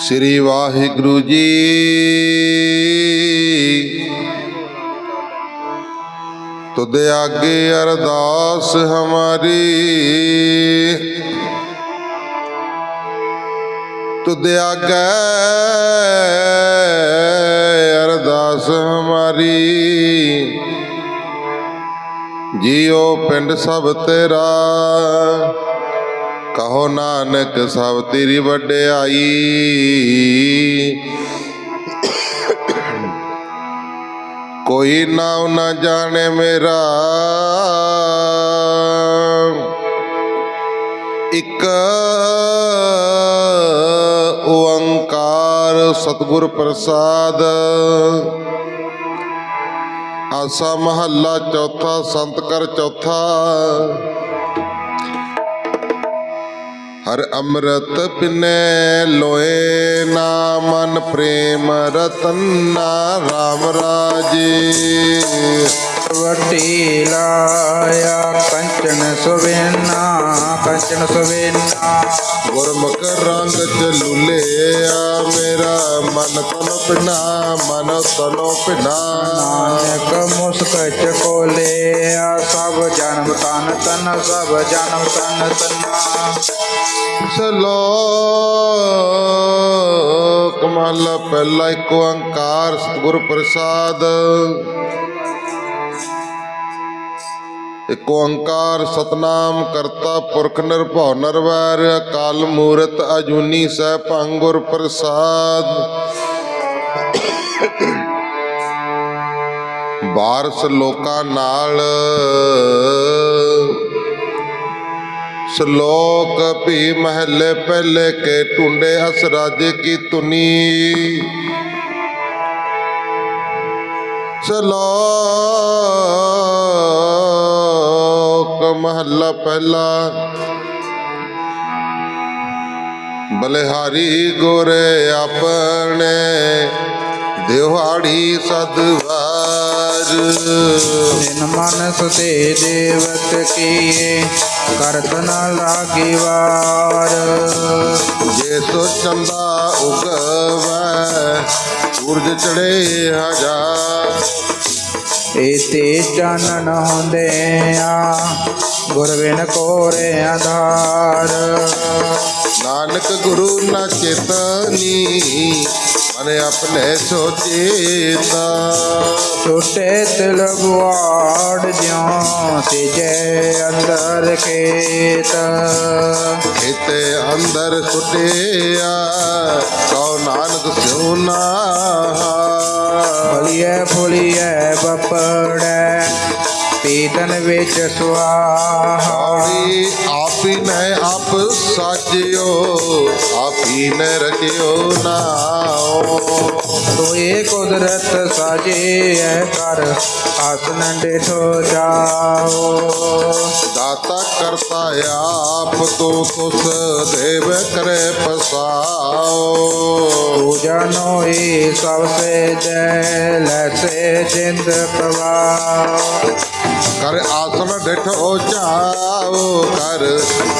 ਸ੍ਰੀ ਵਾਹਿਗੁਰੂ ਜੀ। ਤੁਧ ਆਗੇ ਅਰਦਾਸ ਹਮਾਰੀ। ਤੁਧ ਆਗੇ ਅਰਦਾਸ ਹਮਾਰੀ। ਜੀਓ ਪਿੰਡ ਸਭ ਤੇਰਾ। ਕਹੋ ਨਾਨਕ ਸਭ ਤੇਰੀ ਵਡਿਆਈ। ਕੋਈ ਨਾਮ ਨਾ ਜਾਣੇ ਮੇਰਾ। ਇੱਕ ਓੰਕਾਰ ਸਤਿਗੁਰ ਪ੍ਰਸਾਦ। ਆਸਾ ਮਹੱਲਾ ਚੌਥਾ, ਸੰਤ ਕਰ ਚੌਥਾ। ਹਰ ਅੰਮ੍ਰਿਤ ਪਿਨੈ ਲੋਏ ਨਾ ਮਨ ਪ੍ਰੇਮ ਰਤਨਾ ਰਾਮ ਰਾਜੇ। ਵੱਡੀ ਲਾਇਆ। ਕੰਚਨ ਸੁਵੇਨਾ ਕੰਚਨ ਸੁਵੇਨਾ। ਗੁਰਮੁਖ ਰੰਗ ਚ ਲੁਲਿਆ ਮੇਰਾ ਮਨ ਤਨ ਪਿਨਾ ਮਨ ਤਨੋ ਪਿਨਾ। ਨਾਨਕ ਮੁਸਕ ਚਕੋਲਿਆ ਸਭ ਜਨਮ ਤਨ ਤਨ ਸਭ ਜਨਮ ਤਨ ਤਨਾ। ਸਲੋਕ ਮਹਲਾ ਪਹਿਲਾ ਇੱਕ ਓੰਕਾਰ ਸਤਿਗੁਰ ਪ੍ਰਸਾਦ। ਇੱਕ ਓੰਕਾਰ ਸਤਨਾਮ ਕਰਤਾ ਪੁਰਖ ਨਿਰਭਉ ਨਿਰਵੈਰ, ਅਕਾਲ ਮੂਰਤ ਅਜੂਨੀ ਸਹਿ ਭੰਗੁਰ ਪ੍ਰਸਾਦ। ਬਾਰਸ ਲੋਕਾਂ ਨਾਲ ਸ਼ਲੋਕ ਭੀ ਮਹੱਲੇ ਪਹਿਲੇ ਕੇ ਟੁੰਡੇ ਅਸ ਰਾਜੇ ਕੀ ਤੁਨੀ ਸ਼ਲੋਕ ਮਹੱਲਾ ਪਹਿਲਾ। ਬਲਿਹਾਰੀ ਗੋਰੇ ਆਪਣੇ ਦਿਹਾੜੀ ਸਦਵਾਰ। ਨਿਨ ਮਨ ਸੁਤੇ ਦੇਵਤ ਕੀਏ ਕਰਤ ਨ ਲਾਗੀ ਵਾਰ। ਜੇ ਸੋ ਚੰਦਾ ਉਗਵੈ ਸੂਰਜ ਚੜੇ ਹਜ਼ਾਰ। ਏਤੇ ਚਾਨਣ ਹੁੰਦੇ ਆ ਗੁਰ ਬਿਨ ਕੋਰੇ ਆਧਾਰ ਨਾਨਕ ਗੁਰੂ ਨਾ ਚੇਤਨੀ ਮਨ ਆਪਣੇ ਸੋਚੇਤਾ ਛੋਟੇ ਤਿਲ ਗੁਆੜ ਜਿਉ ਸਿਜੇ ਅੰਦਰ ਖੇਤ। ਖੇਤੇ ਅੰਦਰ ਸੁਟਿਆ ਕਉ ਨਾਨਕ ਸਿਉ ਨਾ பொழிய பொழிய பப்போட. ਪੀਤਨ ਵਿੱਚ ਸੁਆਹਾ। ਆਵੀ ਆਪੀ ਨੇ ਆਪ ਸਾਜਿਓ ਆਪੀ ਨੇ ਰਚਿਓ ਨਾਉ। ਤੋਏ ਕੁਦਰਤ ਸਾਜੇ ਐ ਕਰ ਆਸਨ ਡੇਠੋ ਜਾਓ। ਦਾਤਾ ਕਰਤਾ ਆਪ ਤੋ ਤੁਸ ਦੇਵ ਕਰੇ ਪਸਾਓ। ਪੂਜਾ ਨੋਈ ਸਭ ਸੇ ਜੈ ਲੈਸੇ ਜਿੰਦ ਕਵਾ ਕਰ ਆਸਨ ਡਿਠੋ ਜਾਓ ਕਰ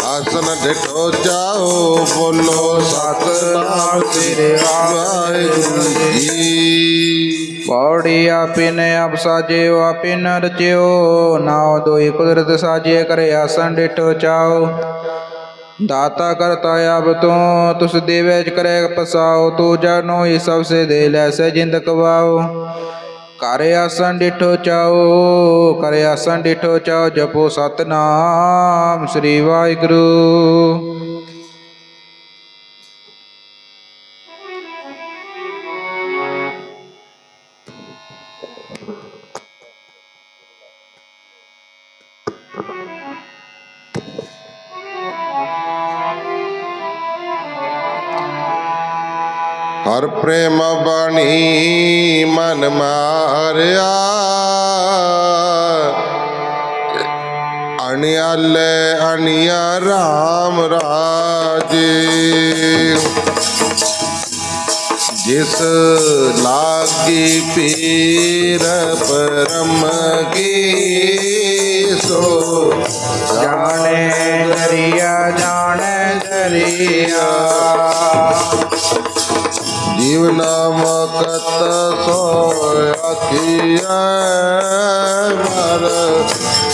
ਆਸਨ ਡਿਠੋ ਜਾਓ ਬੋਲੋ ਸਤਨਾਮ ਸ੍ਰੀ ਵਾਹਿਗੁਰੂ ਜੀ। ਪੌੜੀ ਆਪੇ ਆਪ ਸਾਜਿਓ ਆਪੇ ਰਚਿਓ, ਨਾਉ ਦੋਈ ਕੁਦਰਤ ਸਾਜੇ ਕਰੇ ਆਸਨ ਡਿਠੋ ਚਾਓ ਦਾਤਾ ਕਰਤਾ ਆਪ ਤੂੰ, ਤੁਸ ਦੇਵੇ ਕਰੇ ਪਸਾਓ ਤੂ ਜਾਨੋ ਇਹ ਸਭ ਸੇ ਦੇ ਲੈਸੇ ਜਿੰਦ ਕਵਾਓ ਕਰੇ ਆਸਨ ਡਿਠੋ ਚਾਓ ਕਰੇ ਆਸਣ ਡਿਠੋ ਚਾਓ ਜਪੋ ਸਤਨਾਮ ਸ੍ਰੀ ਵਾਹਿਗੁਰੂ। ਹਰ ਪ੍ਰੇਮ ਬਾਣੀ ਮਨ ਮਾਰਿਆ। ਅਣਿਆਲੇ ਅਣਿਆ RAM ਰਾਜੇ। ਜਿਸ ਲਾਗੀ ਪੀਰ ਪਰਮ ਕੀ ਸੋ ਜਾਣੇ ਦਰਿਆ ਜਾਣੇ ਦਰਿਆ। ਜੀਵ ਨਾਮ ਕਤ ਸੋ ਆਖੀਐ ਮਰ।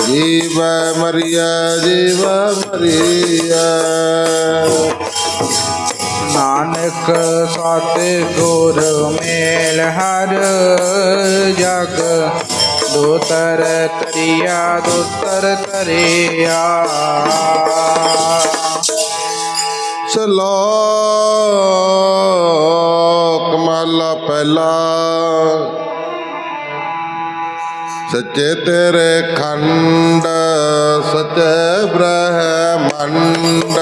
ਜੀਵ ਮਰਿਆ ਜੀਵ ਮਰਿਆ ਨਾਨਕ ਸਾਤੇ ਗੁਰ ਮੇਲ ਹਰ ਜਗ। ਦੂਤਰ ਤਰੀਆ, ਦੂਤਰ ਤਰਿਆ। ਸ਼ਲੋਕ ਮਹਲਾ ਪਹਿਲਾ। ਸੱਚੇ ਤੇਰੇ ਖੰਡ, ਸੱਚੇ ਬ੍ਰਹਮੰਡ।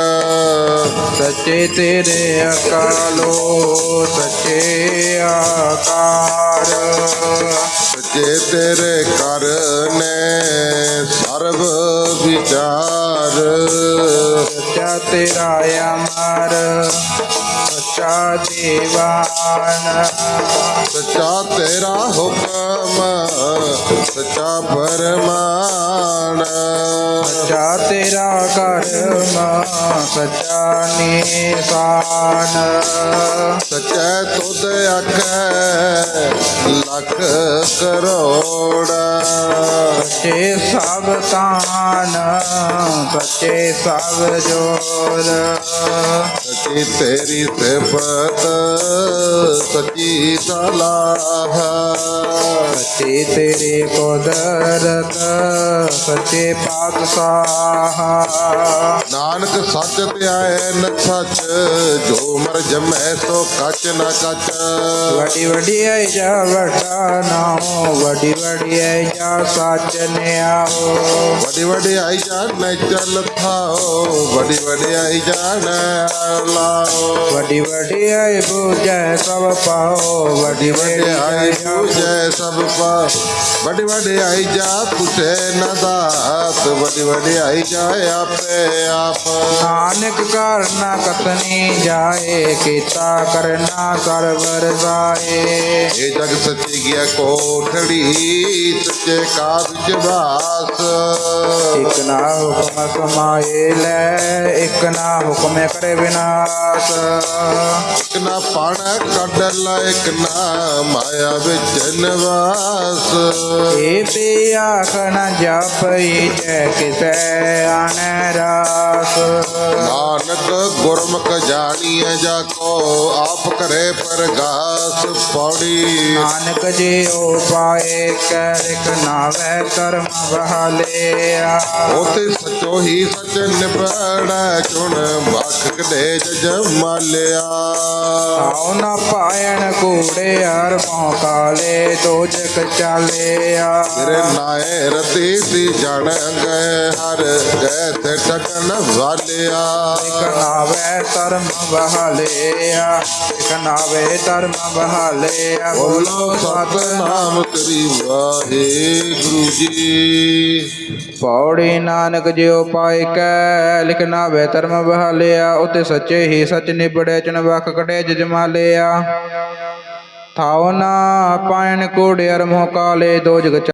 ਸੱਚੇ ਤੇਰੇ ਅਕਾਲੋ ਸੱਚੇ ਆਕਾਰ। ਸੱਚੇ ਤੇਰੇ ਕਰਨੇ ਸਰਬ ਵਿਚਾਰ। ਸੱਚਾ ਤੇਰਾ ਅਮਰ ਸੱਚਾ ਦੀਵਾਨ। ਸੱਚਾ ਤੇਰਾ ਹੁਕਮ ਸੱਚਾ ਫਰਮਾਨ। ਸੱਚਾ ਤੇਰਾ ਕਰਮ ਸੱਚਾ ਨਿਸ਼ਾਨ। ਸੱਚਾ ਤੁਧ ਆਖੈ ਲੱਖ ਕਰੋੜ। ਸੱਚੇ ਸਭ ਤਾਨ, ਸੱਚੇ ਸਭ ਜੋਰ। ਸੱਚੀ ਤੇਰੀ ਸਿਫਤ, ਸੱਚੀ ਸਲਾਹ। ਸੱਚੀ ਤੇਰੀ ਕੁਦਰਤ, ਸੱਚੇ ਪਾਤਸ਼ਾਹ ਨਾਨਕ ਸੱਚ ਧਿਆਏ ਨ ਸੱਚ ਜੋ ਮਰ ਜਮੈ ਸੋ ਕੱਚ ਨ ਕੱਚ ਵੱਡੀ ਵੱਡੀ ਆਈ ਜਾ ਵੱਡਾ ਨਾਮ ਵੱਡੀ ਵੱਡੀ ਆਈ ਜਾ ਸੱਚ ਨਿਆਓ ਵੱਡੀ ਵਡਿਆਈ ਜਾਣੈ ਚੱਲ ਥਾਓ ਵੱਡੀ ਵਡਿਆਈ ਜਾਣੈ ਲਾਓ ਵੱਡੀ ਵੱਡੀ ਆਈ ਬੂਝੈ ਸਭ ਪਾਓ ਵੱਡੀ ਵੱਡੀ ਵਡਿਆਈ ਆਈ ਪੂਜੈ ਸਭ ਪਾ ਵੱਡੀ ਵਡਿਆਈ ਜਾ ਪੁੱਛੇ ਨ ਦਾਤ ਵੱਡੀ ਵਡਿਆਈ ਜਾ ਆਪੇ ਆਪ। ਨਾਨਕ ਕਰਨਾ ਕਤਨੀ ਜਾਏ ਕੀਤਾ ਕਰਨਾ ਸਰਵਰ ਜਾਏ ਇਹ ਜਗ ਸੱਚੀ ਗਿਆ ਕੋਠੜੀ ਸੱਚੇ ਇਕ ਨਾ ਹੁਕਮ ਸਮਾਏ ਲੈ ਇਕ ਨਾ ਹੁਕਮ ਕਰੇ ਵਿਨਾਸ਼। ਇੱਕ ਨਾ ਪਣ ਕੱਢ ਲੈ ਇੱਕ ਨਾ ਮਾਇਆ ਵਿੱਚ ਨਿਵਾਸ। ਏ ਤੇ ਆਖਣ ਜਪਈ ਜੈ ਕਿਸੈ ਆਨੈ ਰਾਸ। ਨਾਨਕ ਗੁਰਮੁਖ ਜਾਣੀਐ ਜਾ ਕੋ ਆਪ ਕਰੇ ਪ੍ਰਗਾਸ ਪੌੜੀ ਨਾਨਕ ਜੀ ਓ ਪਾਏ ਕਰਿਕ ਨਾਵੇ ਕਰਮ ਬਹਾਲਿਆ ਉਤੇ ਸਚੋ ਹੀ ਸਚ ਨਿਬੜੈ ਚੁਣ ਬਖਕ ਦੇ ਜਮਾਲਿਆ ਆਉ ਨਾ ਪਾਇਣ ਕੂੜੇ ਹਰ ਕਾਲੇ ਦੋਜਕ ਚਾਲਿਆ ਤੇਰੇ ਨਾਏ ਰਤੀ ਸੀ ਜਣ ਗਏ ਹਰ ਗਏ ਤੇ ਵਾਲਿਆ ਇਕ ਧਰਮ ਬਹਾਲਿਆ ਇਕ ਨਾਵੇ ਧਰਮ ਬਹਾਲਿਆ ਬੋਲੋ ਸਤਨਾਮ ਤੇਰੀ ਵਾਹਿਗੁਰੂ ਜੀ ਪੌੜੀ ਨਾਨਕ ਜਿਉ ਪਾਇ ਕੈ, ਲਿਖ ਵੇ ਧਰਮ ਬਹਾਲਿਆ, ਉਤੇ ਸੱਚੇ ਹੀ ਸੱਚ ਨਿਬੜੇ, ਚਨ ਵਖ ਕਟੇ ਜਜਮਾਲਿਆ। ਥਾਉ ਨਾ ਪਾਇਣ ਕੋੜਿਆਰ ਮੋਹ ਕਾਲੇ, ਦੋ ਜਗ